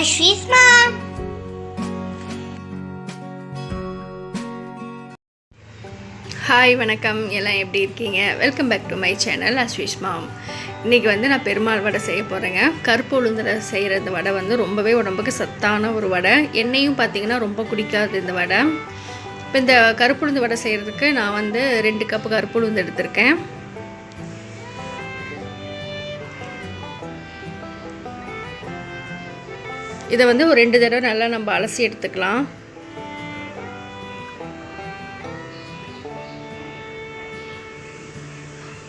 Ashwis mom. Hi வணக்கம். எல்லாம் எப்படி இருக்கீங்க? Welcome back to my channel அஸ்விஷ் மாம் இன்றைக்கி வந்து நான் பெருமாள் வடை செய்ய போகிறேங்க கருப்பு உளுந்துல செய்கிற இந்த வடை வந்து ரொம்பவே உடம்புக்கு சத்தான ஒரு வடை. எண்ணெயும் பார்த்தீங்கன்னா ரொம்ப குடிக்காது இந்த வடை. இப்போ இந்த கருப்பு உளுந்து வடை செய்கிறதுக்கு நான் வந்து ரெண்டு கப்பு கருப்பு உளுந்து எடுத்திருக்கேன். இதை வந்து ஒரு ரெண்டு தடவை நல்லா நம்ம அலசி எடுத்துக்கலாம்.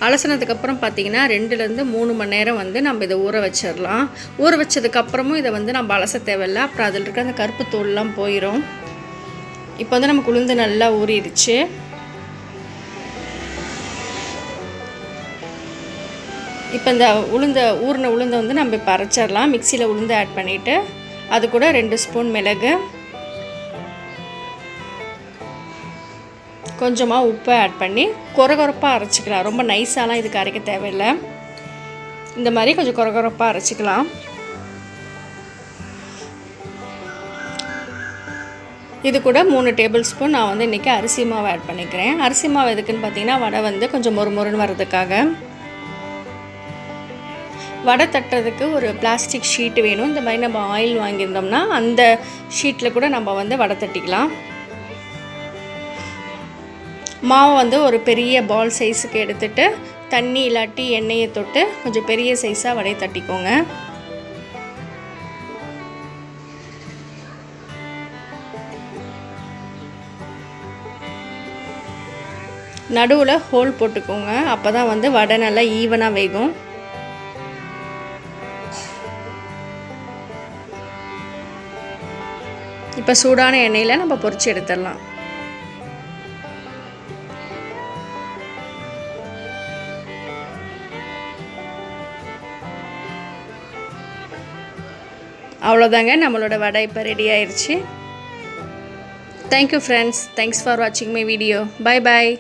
அலசினதுக்கப்புறம் பார்த்தீங்கன்னா ரெண்டுலேருந்து மூணு மணி நேரம் வந்து நம்ம இதை ஊற வச்சிடலாம். ஊற வச்சதுக்கப்புறமும் இதை வந்து நம்ம அலச தேவையில்ல. அப்புறம் அதில் இருக்க அந்த கருப்பு தூள்லாம் போயிடும் இப்போ வந்து நமக்கு உளுந்து நல்லா ஊறிடுச்சு. இப்போ இந்த உளுந்த ஊறின உளுந்தை வந்து நம்ம இப்போ அரைச்சிடலாம் மிக்சியில் உளுந்து ஆட் பண்ணிவிட்டு அது கூட ரெண்டு ஸ்பூன் மிளகு. கொஞ்சமாக உப்பை ஆட் பண்ணி கொரகொரப்பாக அரைச்சிக்கலாம். ரொம்ப நைஸாலாம் இதுக்கு அரைக்க தேவையில்லை. இந்த மாதிரி கொஞ்சம் கொரகொரப்பாக அரைச்சிக்கலாம். இது கூட மூணு டேபிள் ஸ்பூன் நான் வந்து இன்றைக்கி அரிசி மாவு ஆட் பண்ணிக்கிறேன். அரிசி மாவு எதுக்குன்னு பார்த்தீங்கன்னா வடை வந்து கொஞ்சம் மொறு மொறுன்னு வர்றதுக்காக. வடை தட்டுறதுக்கு ஒரு பிளாஸ்டிக் ஷீட்டு வேணும். இந்த மாதிரி நம்ம ஆயில் வாங்கியிருந்தோம்னா அந்த ஷீட்டில் கூட நம்ம வந்து வடை தட்டிக்கலாம். மாவை வந்து ஒரு பெரிய பால் சைஸுக்கு எடுத்துட்டு தண்ணி இல்லாட்டி எண்ணெயை தொட்டு கொஞ்சம் பெரிய சைஸாக வடையை தட்டிக்கோங்க. நடுவில் ஹோல் போட்டுக்கோங்க. அப்போ தான் வந்து வடை நல்லா ஈவனாக வேகும். இப்போ சூடான எண்ணெயில் நம்ம பொறிச்சு எடுத்துடலாம். அவ்வளோதாங்க நம்மளோட வடை இப்போ ரெடி ஆயிடுச்சு thank you friends thanks for வாட்சிங் மை வீடியோ பை பாய்